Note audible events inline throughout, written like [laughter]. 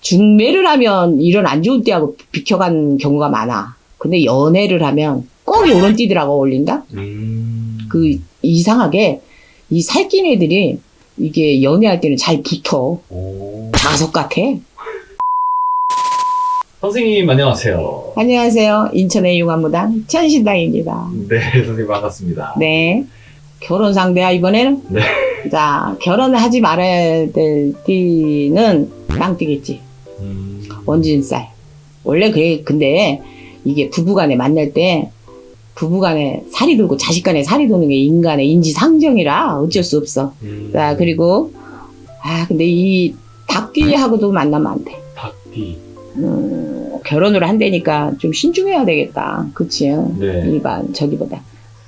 중매를 하면 이런 안 좋은 띠하고 비켜간 경우가 많아. 근데 연애를 하면 꼭 이런 띠들하고 어울린다? 음. 그 이상하게 이 살찐 애들이 이게 연애할 때는 잘 붙어. 오. 자석 같아. 선생님 안녕하세요. 안녕하세요. 인천의 융합무당 천신당입니다. 네, 선생님 반갑습니다. 네. 결혼 상대야 이번에는? 네. 자, 결혼을 하지 말아야 될 띠는 땅띠겠지. 음. 원진 쌀. 원래 그래, 근데 이게 부부간에 만날 때 부부간에 살이 돌고 자식간에 살이 도는 게 인간의 인지상정이라 어쩔 수 없어. 음. 자, 그리고, 아, 근데 이 닭띠하고도 만나면 안 돼. 닭띠. 음, 결혼을 한다니까 좀 신중해야 되겠다. 그치? 네. 일반, 저기보다.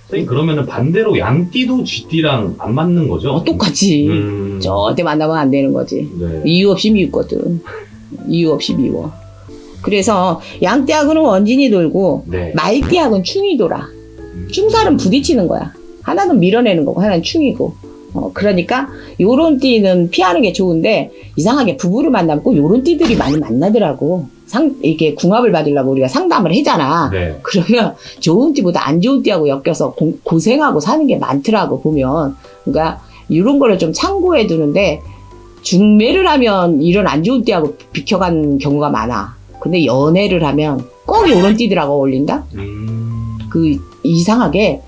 선생님 그러면은 반대로 양띠도 쥐띠랑 안 맞는 거죠? 어, 똑같이. 음. 절대 만나면 안 되는 거지. 네. 이유 없이 미웠거든. [laughs] 이유 없이 미워. 그래서 양띠하고는 원진이 돌고 네. 말띠하고는 충이 돌아. 음. 충살은 부딪히는 거야. 하나는 밀어내는 거고 하나는 충이고. 어, 그러니까 요런 띠는 피하는 게 좋은데 이상하게 부부를 만나면 꼭 요런 띠들이 많이 만나더라고. 상 이게 궁합을 받으려고 우리가 상담을 하잖아. 네. 그러면 좋은 띠보다 안 좋은 띠하고 엮여서 고, 고생하고 사는 게 많더라고 보면. 그러니까 이런 거를 좀 참고해 두는데 중매를 하면 이런 안 좋은 띠하고 비켜간 경우가 많아. 근데 연애를 하면 꼭 이런 띠들하고 어울린다? 음. 그 이상하게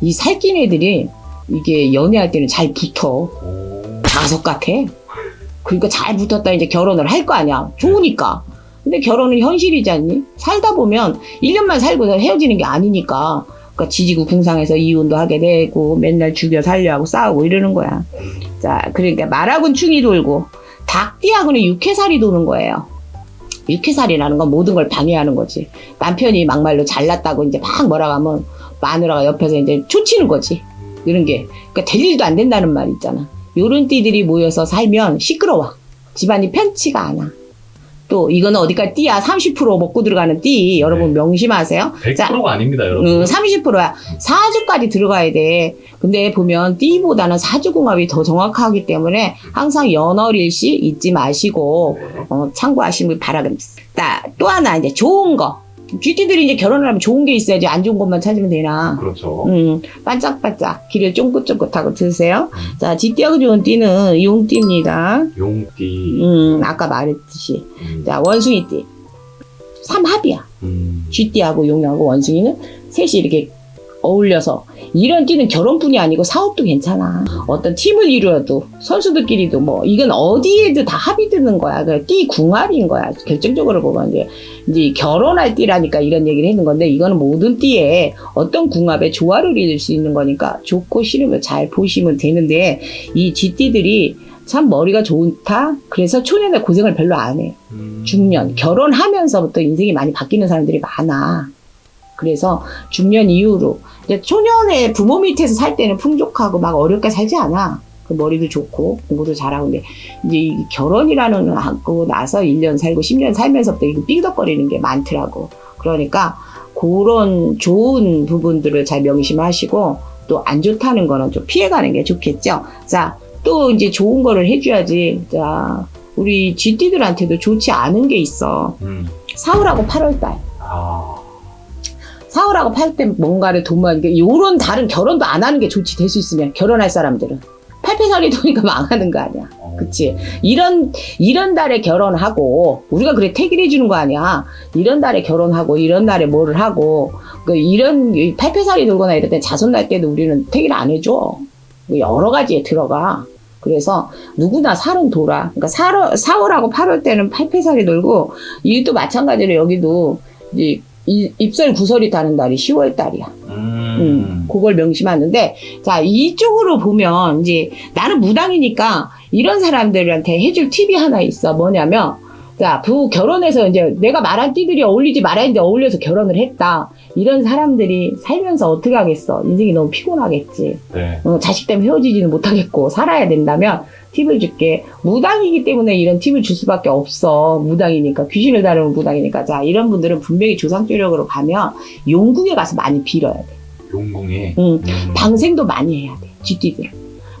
이 살찐 애들이 이게 연애할 때는 잘 붙어. 오. 자석 같아. 그러니까 잘 붙었다 이제 결혼을 할 거 아니야. 좋으니까. 근데 결혼은 현실이지 않니? 살다 보면 1년만 살고 헤어지는 게 아니니까. 그러니까 지지고 궁상에서 이혼도 하게 되고 맨날 죽여 살려 하고 싸우고 이러는 거야. 자, 그러니까 말하고는 충이 돌고 닭띠하고는 육회살이 도는 거예요. 육회살이라는 건 모든 걸 방해하는 거지. 남편이 막말로 잘났다고 이제 막 뭐라 하면 마누라가 옆에서 이제 초치는 거지. 이런 게. 그러니까 될 일도 안 된다는 말 있잖아. 요런 띠들이 모여서 살면 시끄러워. 집안이 편치가 않아. 또 이거는 어디까지 띠야? 30% 먹고 들어가는 띠. 여러분 네. 명심하세요. 100%가 아닙니다, 여러분. 음, 30%야. 사주까지 들어가야 돼. 근데 보면 띠보다는 사주궁합이 더 정확하기 때문에 항상 연월일시 잊지 마시고 네. 어, 참고하시길 바라겠습니다. 또 하나 이제 좋은 거. 쥐띠들이 이제 결혼을 하면 좋은 게 있어야지 안 좋은 것만 찾으면 되나. 그렇죠. 음, 반짝반짝 길을 쫑긋쫑긋하고 드세요. 음. 자, 쥐띠하고 좋은 띠는 용띠입니다. 용띠. 음, 아까 말했듯이. 음. 자, 원숭이띠. 삼합이야. 음. 쥐띠하고 용하고 원숭이는 셋이 이렇게 어울려서 이런 띠는 결혼뿐이 아니고 사업도 괜찮아. 어떤 팀을 이루어도 선수들끼리도 뭐 이건 어디에도 다 합이 드는 거야. 그띠 궁합인 거야. 결정적으로 보면 이제 이제 결혼할 띠라니까 이런 얘기를 했는 건데 이거는 모든 띠에 어떤 궁합에 조화를 이룰 수 있는 거니까 좋고 싫으면 잘 보시면 되는데 이 쥐띠들이 참 머리가 좋다. 그래서 초년에 고생을 별로 안 해. 음. 중년 결혼하면서부터 인생이 많이 바뀌는 사람들이 많아. 그래서 중년 이후로 이제 초년에 부모 밑에서 살 때는 풍족하고 막 어렵게 살지 않아. 그 머리도 좋고 공부도 잘하고 근데 이제 이 결혼이라는 하고 나서 1년 살고 10년 살면서부터 이거 삐덕거리는 게 많더라고. 그러니까 그런 좋은 부분들을 잘 명심하시고 또 안 좋다는 거는 좀 피해가는 게 좋겠죠. 자, 또 이제 좋은 거를 해줘야지. 자, 우리 쥐띠들한테도 좋지 않은 게 있어. 음. 4월하고 8월 달. 아. 4월하고 8월 뭔가를 돈만, 요런 다른 결혼도 안 하는 게 좋지, 될 수 있으면. 결혼할 사람들은. 팔패살이 도니까 [laughs] 망하는 거 아니야. 어. 그치? 이런, 이런 달에 결혼하고, 우리가 그래 택일 해주는 거 아니야. 이런 달에 결혼하고, 이런 날에 뭐를 하고, 그, 이런, 팔패살이 돌거나 이럴 때 자손 날 때도 우리는 택일 안 해줘. 여러 가지에 들어가. 그래서 누구나 살은 돌아. 그러니까 4월, 4월하고 8월 때는 팔패살이 돌고, 이것도 마찬가지로 여기도, 이제, 이- 입설 구설이 다는 달이 10월 달이야. 음. 음, 그걸 명심하는데, 자, 이쪽으로 보면, 이제, 나는 무당이니까, 이런 사람들한테 해줄 팁이 하나 있어. 뭐냐면, 자, 부 결혼해서 이제 내가 말한 띠들이 어울리지 말아야 했는데 어울려서 결혼을 했다. 이런 사람들이 살면서 어떻게 하겠어? 인생이 너무 피곤하겠지. 네. 어, 자식 때문에 헤어지지는 못하겠고, 살아야 된다면, 팁을 줄게. 무당이기 때문에 이런 팁을 줄 수밖에 없어. 무당이니까. 귀신을 다루는 무당이니까. 자, 이런 분들은 분명히 조상조력으로 가면, 용궁에 가서 많이 빌어야 돼. 용궁에. 음, 음. 방생도 많이 해야 돼. 쥐띠들.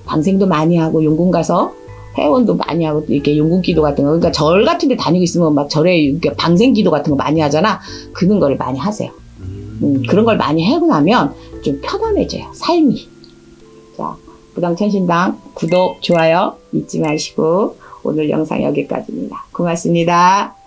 방생도 많이 하고 용궁 가서 회원도 많이 하고 이렇게 용궁 기도 같은 거. 그러니까 절 같은 데 다니고 있으면 막 절에 이렇게 방생 기도 같은 거 많이 하잖아. 그런 거를 많이 하세요. 음, 그런 걸 많이 하고 나면 좀 편안해져요. 삶이. 자 부당천신당 구독 좋아요 잊지 마시고 오늘 영상 여기까지입니다. 고맙습니다